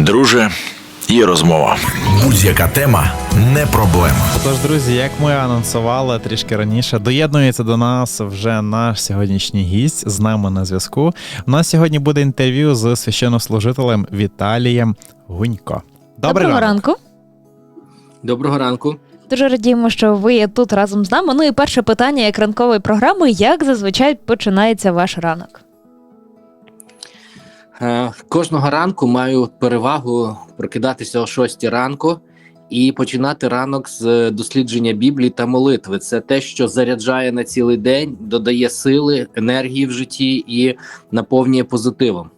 Друже, є розмова. Будь-яка тема не проблема. Тож, друзі, як ми анонсували трішки раніше, доєднується до нас вже наш сьогоднішній гість з нами на зв'язку. У нас сьогодні буде інтерв'ю з священнослужителем Віталієм Гунько. Добрий Доброго ранок. ранку. Доброго ранку. Дуже радіємо, що ви є тут разом з нами. Ну і перше питання як ранкової програми: як зазвичай починається ваш ранок? Е, Кожного ранку маю перевагу прокидатися о 6 ранку і починати ранок з дослідження Біблії та молитви. Це те, що заряджає на цілий день, додає сили, енергії в житті і наповнює позитивом.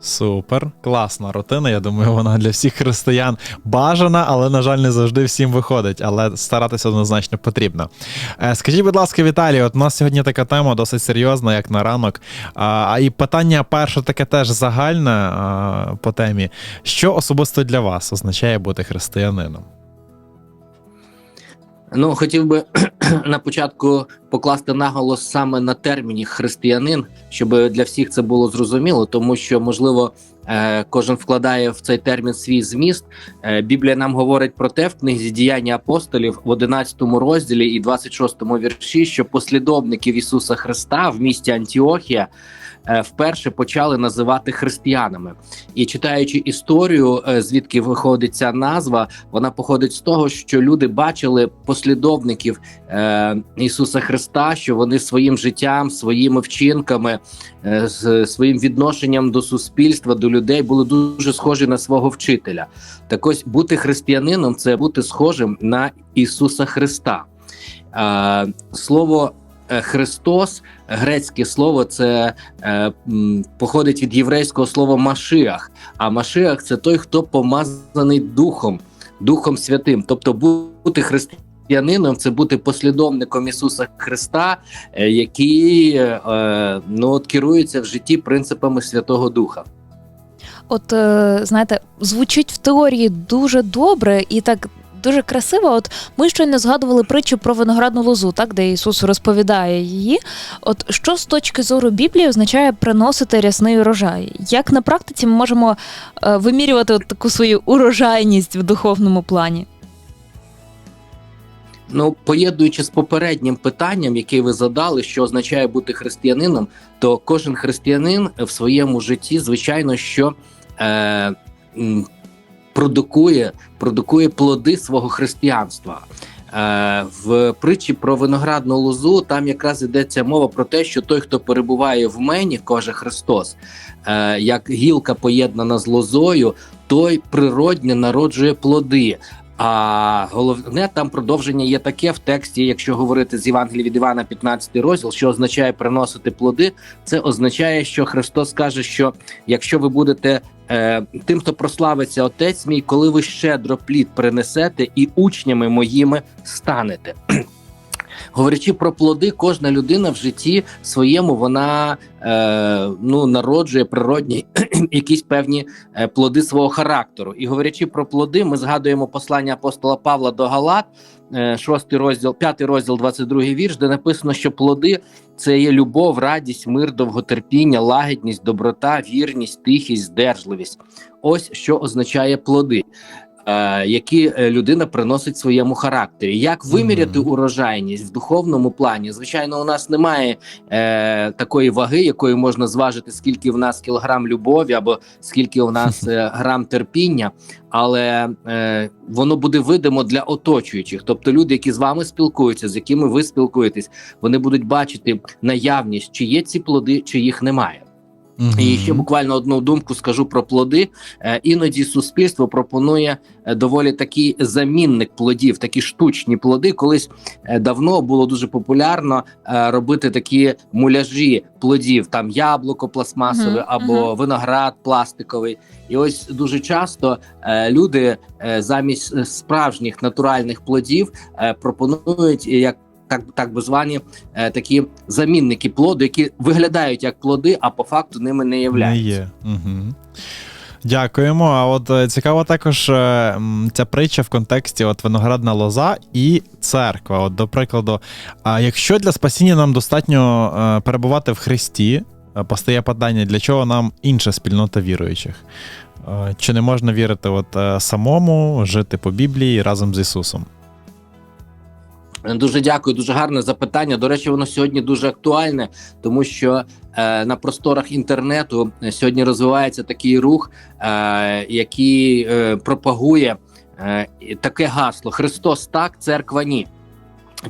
Супер, класна рутина. Я думаю, вона для всіх християн бажана, але, на жаль, не завжди всім виходить. Але старатися однозначно потрібно. Е, Скажіть, будь ласка, Віталій, от у нас сьогодні така тема досить серйозна, як на ранок. А а і питання перше таке теж загальне по темі. Що особисто для вас означає бути християнином? Ну, хотів би на початку покласти наголос саме на терміні християнин, щоб для всіх це було зрозуміло, тому що можливо е, кожен вкладає в цей термін свій зміст. Е, Біблія нам говорить про те в книзі діяння апостолів в 11 розділі і 26 вірші, що послідовників Ісуса Христа в місті Антіохія. Е, Вперше почали називати християнами, і читаючи історію, е, звідки виходить ця назва, вона походить з того, що люди бачили послідовників е, Ісуса Христа, що вони своїм життям, своїми вчинками, своїм відношенням до суспільства, до людей були дуже схожі на свого вчителя. Так ось бути християнином це бути схожим на Ісуса Христа. Слово Христос, грецьке слово, це е, походить від єврейського слова Машиах. А Машиах це той, хто помазаний Духом, Духом Святим. Тобто бути християнином це бути послідовником Ісуса Христа, е, який е, ну, от керується в житті принципами Святого Духа. От е, знаєте, звучить в теорії дуже добре і так. Дуже красиво. От ми щойно згадували притчу про виноградну лозу, так де Ісус розповідає її. От що з точки зору Біблії означає приносити рясний урожай? Як на практиці ми можемо е, вимірювати от таку свою урожайність в духовному плані? Ну, поєднуючи з попереднім питанням, яке ви задали, що означає бути християнином, то кожен християнин в своєму житті, звичайно, що е, продукує, продукує плоди свого християнства. Е, в притчі про виноградну лозу там якраз йдеться мова про те, що той, хто перебуває в мені, каже Христос, е, як гілка поєднана з лозою, той природньо народжує плоди. А головне там продовження є таке в тексті, якщо говорити з Євангелія від Івана, 15 розділ, що означає приносити плоди. Це означає, що Христос каже, що якщо ви будете е, тим, хто прославиться Отець мій, коли ви щедро плід принесете і учнями моїми станете. Говорячи про плоди, кожна людина в житті своєму вона е, ну народжує природні якісь певні е, плоди свого характеру. І говорячи про плоди, ми згадуємо послання апостола Павла до Галат, е, 6 розділ, 5 розділ, 22 вірш, де написано, що плоди це є любов, радість, мир, довготерпіння, лагідність, доброта, вірність, тихість, здержливість. Ось що означає плоди. Е, Які е, людина приносить своєму характері, як виміряти Мгм. урожайність в духовному плані? Звичайно, у нас немає е, такої ваги, якою можна зважити, скільки в нас кілограм любові або скільки у нас е, грам терпіння, але е, воно буде видимо для оточуючих. Тобто, люди, які з вами спілкуються, з якими ви спілкуєтесь, вони будуть бачити наявність, чи є ці плоди, чи їх немає. І ще буквально одну думку скажу про плоди. Е, Іноді суспільство пропонує е, доволі такий замінник плодів, такі штучні плоди. Колись е, давно було дуже популярно робити такі муляжі плодів, там яблуко пластмасове Мгм, або мгм. виноград пластиковий. І ось дуже часто люди замість справжніх натуральних плодів пропонують як. Так, так би звані е, такі замінники плоду, які виглядають як плоди, а по факту ними не Не є. Угу. Дякуємо. А от е, цікаво також е, ця притча в контексті от виноградна лоза і церква. От, до прикладу, а якщо для спасіння нам достатньо е, перебувати в Христі, постає питання, для чого нам інша спільнота віруючих? Чи не можна вірити от самому, жити по Біблії разом з Ісусом? Дуже дякую, дуже гарне запитання. До речі, воно сьогодні дуже актуальне, тому що е, на просторах інтернету сьогодні розвивається такий рух, е, який е, пропагує е, таке гасло: Христос так, церква ні.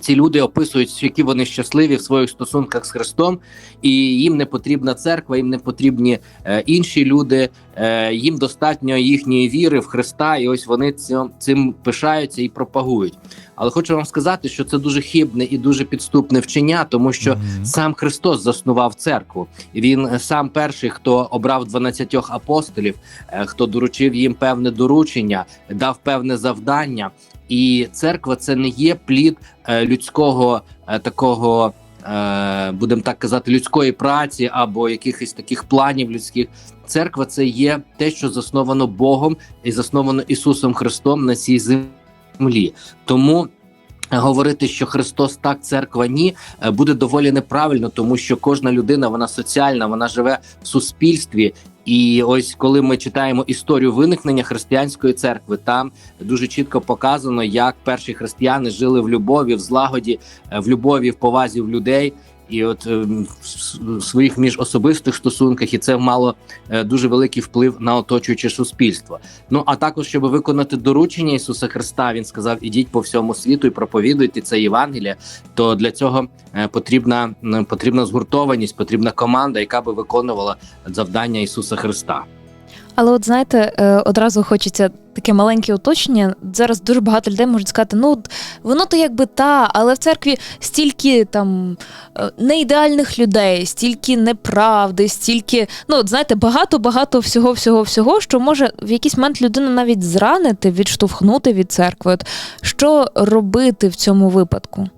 Ці люди описують, які вони щасливі в своїх стосунках з Христом, і їм не потрібна церква, їм не потрібні е, інші люди, е, їм достатньо їхньої віри в Христа, і ось вони цим, цим пишаються і пропагують. Але хочу вам сказати, що це дуже хибне і дуже підступне вчення, тому що Мгм. сам Христос заснував церкву. Він е, сам перший, хто обрав 12 апостолів, е, хто доручив їм певне доручення, дав певне завдання. І церква це не є плід е, людського е, такого. е, Будемо так казати, людської праці або якихось таких планів людських. Церква це є те, що засновано Богом і засновано Ісусом Христом на цій землі. Тому говорити, що Христос так, церква ні, буде доволі неправильно, тому що кожна людина вона соціальна, вона живе в суспільстві. І ось коли ми читаємо історію виникнення християнської церкви, там дуже чітко показано, як перші християни жили в любові, в злагоді, е, в любові, в повазі в людей. І от ем, в своїх міжособистих стосунках, і це мало е, дуже великий вплив на оточуюче суспільство. Ну а також, щоб виконати доручення Ісуса Христа, він сказав: ідіть по всьому світу і проповідуйте це Євангеліє. То для цього е, потрібна потрібна згуртованість, потрібна команда, яка би виконувала завдання Ісуса Христа. Але от знаєте, е, одразу хочеться таке маленьке уточнення. Зараз дуже багато людей можуть сказати: ну воно то якби та, але в церкві стільки там е, неідеальних людей, стільки неправди, стільки, ну от знаєте, багато багато всього, всього, всього, що може в якийсь момент людину навіть зранити, відштовхнути від церкви. От що робити в цьому випадку?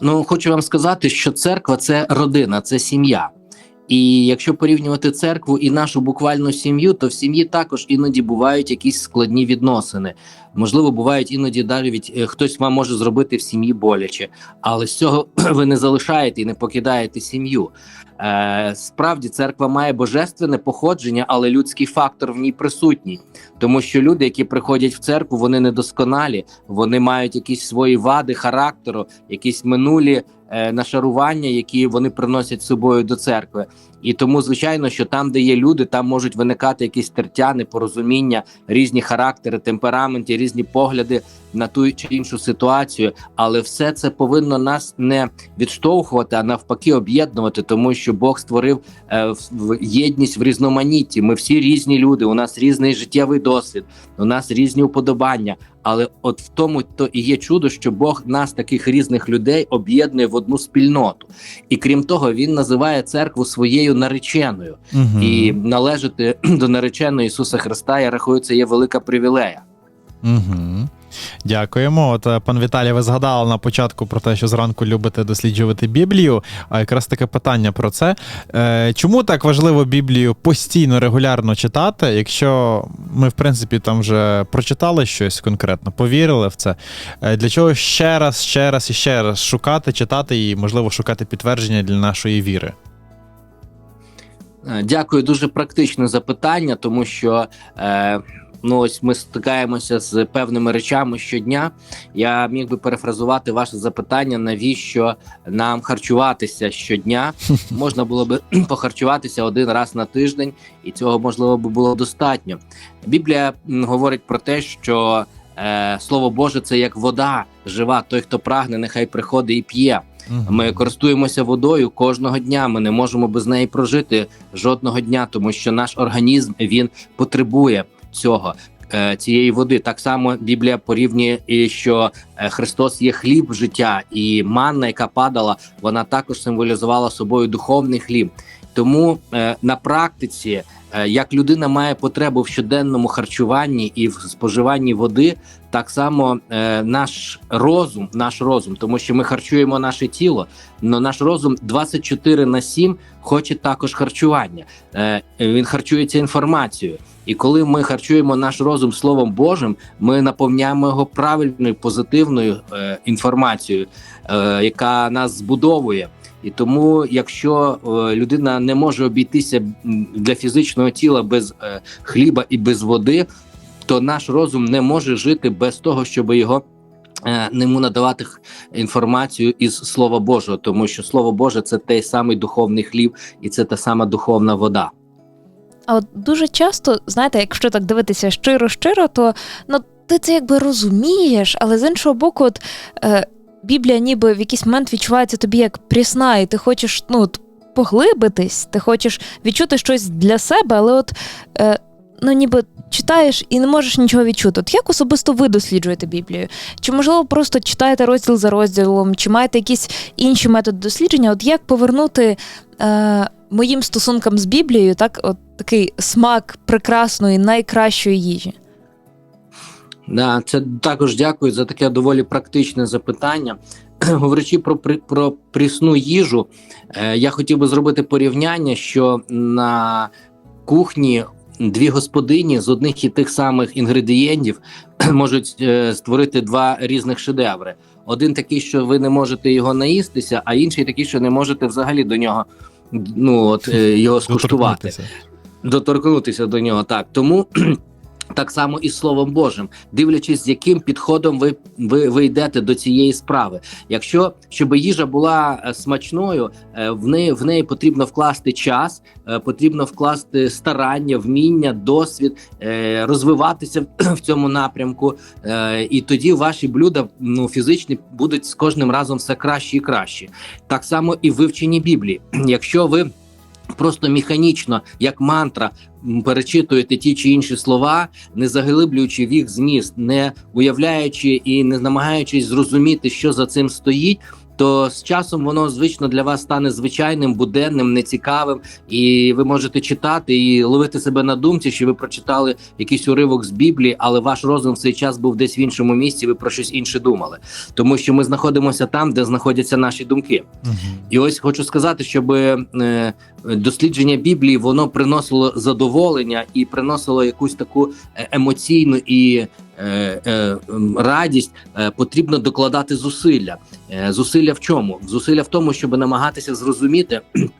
Ну хочу вам сказати, що церква це родина, це сім'я. І якщо порівнювати церкву і нашу буквальну сім'ю, то в сім'ї також іноді бувають якісь складні відносини. Можливо, бувають іноді навіть е, хтось вам може зробити в сім'ї боляче, але з цього ви не залишаєте і не покидаєте сім'ю. Е, справді, церква має божественне походження, але людський фактор в ній присутній, тому що люди, які приходять в церкву, вони недосконалі, вони мають якісь свої вади характеру, якісь минулі нашарування, які вони приносять з собою до церкви. І тому, звичайно, що там, де є люди, там можуть виникати якісь тертя, непорозуміння, різні характери, темпераменти, різні погляди на ту чи іншу ситуацію. Але все це повинно нас не відштовхувати, а навпаки, об'єднувати, тому що Бог створив е, єдність в різноманітті. Ми всі різні люди. У нас різний життєвий досвід, у нас різні уподобання. Але от в тому то і є чудо, що Бог нас, таких різних людей, об'єднує в одну спільноту. І крім того, він називає церкву своєю нареченою. угу. І належати до нареченої Ісуса Христа, я рахую, це є велика привілея. Угу. Дякуємо. От е, пан Віталій, ви згадали на початку про те, що зранку любите досліджувати Біблію. А якраз таке питання про це. Е, чому так важливо Біблію постійно, регулярно читати, якщо ми, в принципі, там вже прочитали щось конкретно, повірили в це? Е, для чого ще раз, ще раз і ще раз шукати, читати і, можливо, шукати підтвердження для нашої віри? Дякую, дуже практичне запитання, тому що ну ось ми стикаємося з певними речами щодня. Я міг би перефразувати ваше запитання, навіщо нам харчуватися щодня. Можна було би похарчуватися один раз на тиждень, і цього можливо би було достатньо. Біблія говорить про те, що е, слово Боже це як вода жива. Той, хто прагне, нехай приходить і п'є. Ми користуємося водою кожного дня. Ми не можемо без неї прожити жодного дня, тому що наш організм він потребує цього. е, Цієї води так само Біблія порівнює, що е, Христос є хліб життя, і манна, яка падала, вона також символізувала собою духовний хліб. Тому е, на практиці, е, як людина має потребу в щоденному харчуванні і в споживанні води, так само е, наш розум, наш розум, тому що ми харчуємо наше тіло, але наш розум 24 на 7 хоче також харчування. Він харчується інформацією. І коли ми харчуємо наш розум Словом Божим, ми наповняємо його правильною позитивною інформацією, яка нас збудовує. І тому, якщо е, людина не може обійтися для фізичного тіла без е, хліба і без води, то наш розум не може жити без того, щоб його. е, Нему надавати інформацію із Слова Божого, тому що Слово Боже це той самий духовний хліб, і це та сама духовна вода. А от дуже часто, знаєте, якщо так дивитися щиро-щиро, то ну, ти це якби розумієш, але з іншого боку, от, е, Біблія ніби в якийсь момент відчувається тобі як прісна, і ти хочеш ну, поглибитись, ти хочеш відчути щось для себе, але от е, ну, ніби читаєш і не можеш нічого відчути. От як особисто ви досліджуєте Біблію? Чи можливо просто читаєте розділ за розділом, чи маєте якісь інші методи дослідження? От як повернути е, моїм стосункам з Біблією, так, от такий смак прекрасної, найкращої їжі? Да, це також дякую за таке доволі практичне запитання. Говорячи про про прісну їжу, е, я хотів би зробити порівняння, що на кухні дві господині з одних і тих самих інгредієнтів можуть е, створити два різних шедеври. Один такий, що ви не можете його наїстися, а інший такий, що не можете взагалі до нього ну от е, його скуштувати Доторкнутися. доторкнутися до нього. Так тому так само і Словом Божим, дивлячись, з яким підходом ви, ви, ви йдете до цієї справи. Якщо щоб їжа була е, смачною, е, в неї в неї потрібно вкласти час, е, потрібно вкласти старання, вміння, досвід, розвиватися в цьому напрямку. І тоді ваші блюда ну фізичні будуть з кожним разом все краще і краще. Так само і в вивченні Біблії. Якщо ви просто механічно, як мантра, перечитуєте ті чи інші слова, не заглиблюючи в їх зміст, не уявляючи і не намагаючись зрозуміти, що за цим стоїть. То з часом воно звично для вас стане звичайним, буденним, нецікавим, і ви можете читати і ловити себе на думці, що ви прочитали якийсь уривок з Біблії, але ваш розум в цей час був десь в іншому місці. Ви про щось інше думали, тому що ми знаходимося там, де знаходяться наші думки. Мгм. І ось хочу сказати, щоб е, дослідження Біблії воно приносило задоволення і приносило якусь таку е, емоційну і радість. Е, потрібно докладати зусилля. Е, зусилля в чому? Зусилля в тому, щоб намагатися зрозуміти.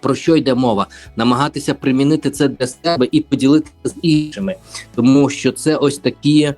Про що йде мова, намагатися примінити це для себе і поділитися з іншими, тому що це ось такі е,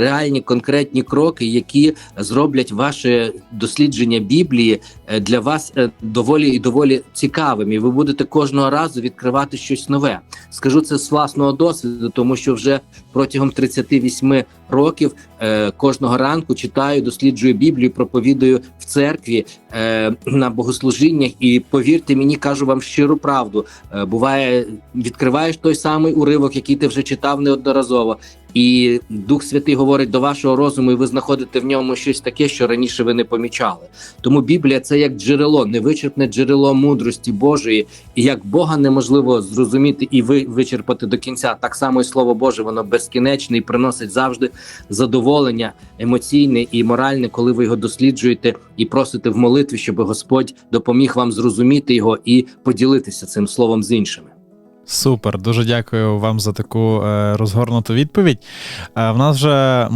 реальні конкретні кроки, які зроблять ваше дослідження Біблії е, для вас е, доволі і доволі цікавим, і ви будете кожного разу відкривати щось нове. Скажу це з власного досвіду, тому що вже протягом 38 років е, кожного ранку читаю, досліджую Біблію, проповідую в церкві е, на богослужіннях. І повірте мені, кажу вам щиру правду. Е, буває, відкриваєш той самий уривок, який ти вже читав неодноразово. І Дух Святий говорить до вашого розуму, і ви знаходите в ньому щось таке, що раніше ви не помічали. Тому Біблія це як джерело, невичерпне джерело мудрості Божої, і як Бога неможливо зрозуміти і ви вичерпати до кінця. Так само і слово Боже, воно безкінечне і приносить завжди задоволення емоційне і моральне, коли ви його досліджуєте і просите в молитві, щоб Господь допоміг вам зрозуміти його і поділитися цим словом з іншими. Супер, дуже дякую вам за таку е, розгорнуту відповідь. Е, в нас вже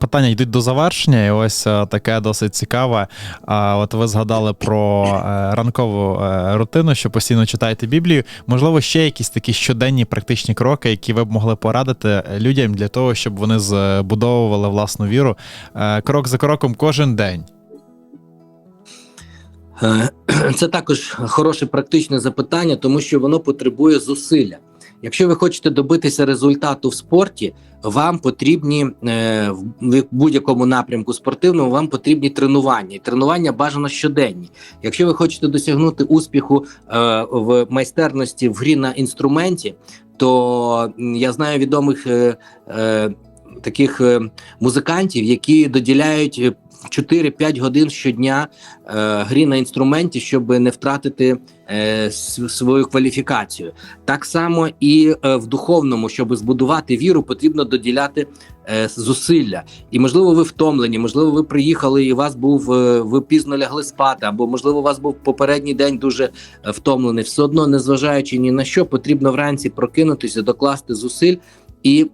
питання йдуть до завершення, і ось е, таке досить цікаве. От ви згадали про ранкову рутину, що постійно читаєте Біблію. Можливо, ще якісь такі щоденні практичні кроки, які ви б могли порадити людям для того, щоб вони збудовували власну віру крок за кроком кожен день. Е, Це також хороше практичне запитання, тому що воно потребує зусилля. Якщо ви хочете добитися результату в спорті, вам потрібні е, в будь-якому напрямку спортивному, вам потрібні тренування. І тренування бажано щоденні. Якщо ви хочете досягнути успіху е, в майстерності в грі на інструменті, то я знаю відомих таких е, музикантів, які доділяють е, 4-5 годин щодня е, грі на інструменті, щоб не втратити е, свою кваліфікацію. Так само і е, в духовному, щоб збудувати віру, потрібно доділяти е, зусилля. І можливо, ви втомлені, можливо, ви приїхали і вас був е, ви пізно лягли спати, або можливо, у вас був попередній день дуже е, втомлений. Все одно, незважаючи ні на що, потрібно вранці прокинутися, докласти зусиль і.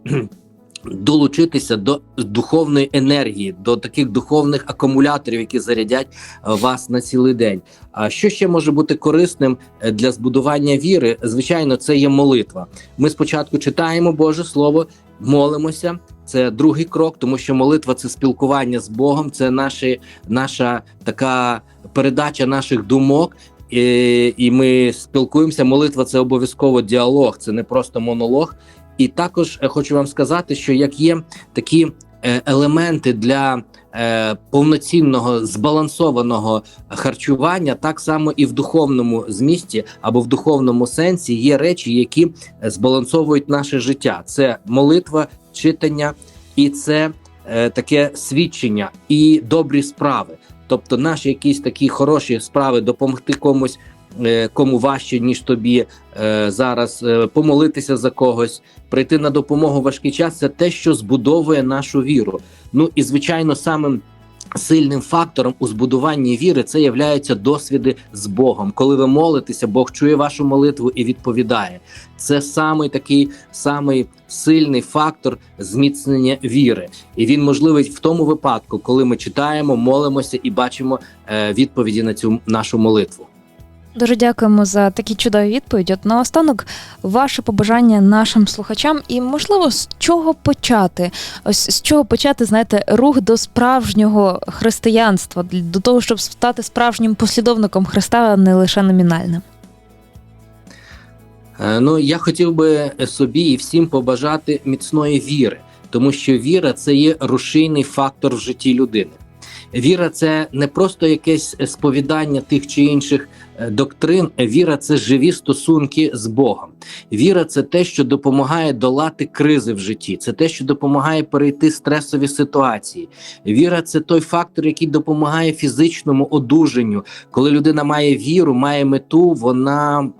Долучитися до духовної енергії, до таких духовних акумуляторів, які зарядять е, вас на цілий день. А що ще може бути корисним е, для збудування віри? Звичайно, це є молитва. Ми спочатку читаємо Боже Слово, молимося. Це другий крок, тому що молитва це спілкування з Богом, це наші, наша така передача наших думок. І, і ми спілкуємося. Молитва це обов'язково діалог, це не просто монолог. І також е, хочу вам сказати, що як є такі е, елементи для е, повноцінного збалансованого харчування, так само і в духовному змісті або в духовному сенсі є речі, які збалансовують наше життя. Це молитва, читання і це таке свідчення і добрі справи. Тобто, наші якісь такі хороші справи допомогти комусь. Е, Кому важче ніж тобі е, зараз е, помолитися за когось, прийти на допомогу в важкий час це те, що збудовує нашу віру. Ну і звичайно, самим сильним фактором у збудуванні віри це являються досвіди з Богом. Коли ви молитеся, Бог чує вашу молитву і відповідає. Це самий такий самий сильний фактор зміцнення віри, і він можливий в тому випадку, коли ми читаємо, молимося і бачимо відповіді на цю нашу молитву. Дуже дякуємо за такі чудові відповіді. От наостанок, ваше побажання нашим слухачам, і можливо, з чого почати? Ось з чого почати, знаєте, рух до справжнього християнства, до того, щоб стати справжнім послідовником Христа, а не лише номінальним. Е, Ну, я хотів би собі і всім побажати міцної віри, тому що віра це є рушійний фактор в житті людини. Віра це не просто якесь сповідання тих чи інших е, доктрин. Віра це живі стосунки з Богом. Віра це те, що допомагає долати кризи в житті, це те, що допомагає перейти стресові ситуації. Віра це той фактор, який допомагає фізичному одужанню. Коли людина має віру, має мету, вона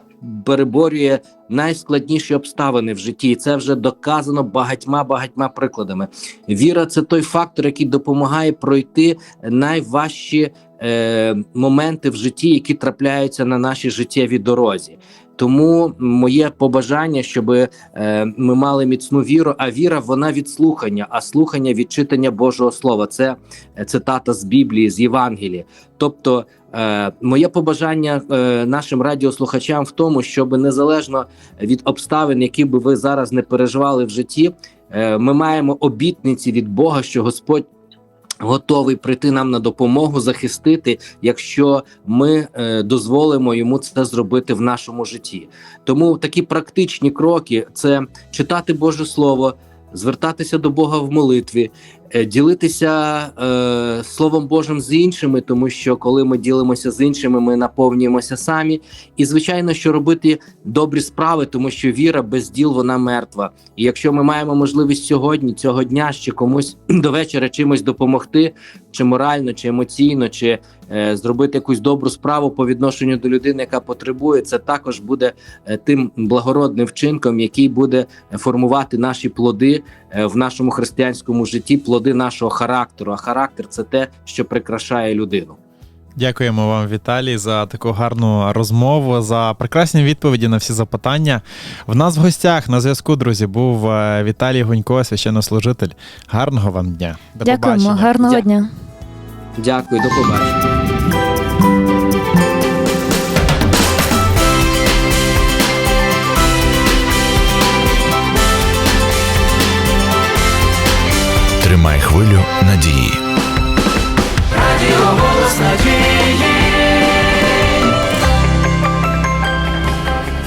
переборює найскладніші обставини в житті, і це вже доказано багатьма багатьма прикладами. Віра це той фактор, який допомагає пройти найважчі е, моменти в житті, які трапляються на нашій життєвій дорозі. Тому моє побажання, щоб е, ми мали міцну віру. А віра вона від слухання, а слухання від читання Божого Слова. Це е, цитата з Біблії, з Євангелії. Тобто, е, моє побажання е, нашим радіослухачам в тому, щоб незалежно від обставин, які би ви зараз не переживали в житті, е, ми маємо обітниці від Бога, що Господь. Готовий прийти нам на допомогу, захистити, якщо ми е, дозволимо йому це зробити в нашому житті. Тому такі практичні кроки це читати Боже Слово, звертатися до Бога в молитві, ділитися е, Словом Божим з іншими, тому що коли ми ділимося з іншими, ми наповнюємося самі. І звичайно, що робити добрі справи, тому що віра без діл вона мертва. І якщо ми маємо можливість сьогодні, цього дня ще комусь до вечора чимось допомогти, чи морально, чи емоційно, чи е, зробити якусь добру справу по відношенню до людини, яка потребує, це також буде е, тим благородним вчинком, який буде формувати наші плоди е, в нашому християнському житті, плоди нашого характеру. А характер це те, що прикрашає людину. Дякуємо вам, Віталій, за таку гарну розмову, за прекрасні відповіді на всі запитання. В нас в гостях на зв'язку, друзі, був е, Віталій Гунько, священнослужитель. Гарного вам дня. До Дякуємо, побачення. гарного Дя- дня. Дякую, до побачення. Тримай хвилю надії.